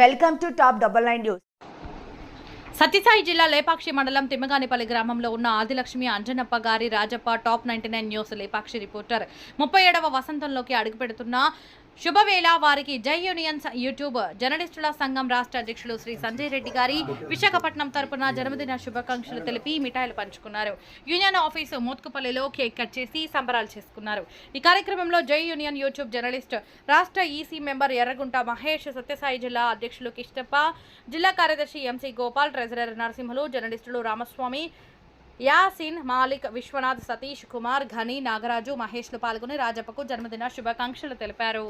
Welcome to top double nine news. Sathyasai జిల్లా లేపాక్షి మండలం తిమ్మగానిపల్లి గ్రామంలో ఉన్న ఆదిలక్ష్మి అంజనప్ప గారి Rajappa top ninety nine news Lepakshi reporter. ముప్పై ఏడవ వసంతంలోకి అడుగుపెడుతున్న శుభవేళ వారికి జై యూనియన్ యూట్యూబ్ జర్నలిస్టుల సంఘం రాష్ట్ర అధ్యక్షులు శ్రీ సంజయ్ రెడ్డి గారి విశాఖపట్నం తరపున జన్మదిన శుభాకాంక్షలు తెలిపి మిఠాయిలు పంచుకున్నారు. యూనియన్ ఆఫీసు మోత్కుపల్లిలో కేక్ కట్ చేసి సంబరాలు చేసుకున్నారు. ఈ కార్యక్రమంలో జై యూనియన్ యూట్యూబ్ జర్నలిస్ట్ రాష్ట్ర ఈసీ మెంబర్ ఎర్రగుంట మహేష్ సత్యసాయి జిల్లా అధ్యక్షులు కిష్టప్ప జిల్లా కార్యదర్శి ఎంసీ గోపాల్ ట్రెజరర్ నరసింహులు జర్నలిస్టులు రామస్వామి యాసిన్ మాలిక్ విశ్వనాథ్ సతీష్ కుమార్ ఘని నాగరాజు మహేష్లు పాల్గొని రాజప్పకు జన్మదిన శుభాకాంక్షలు తెలిపారు.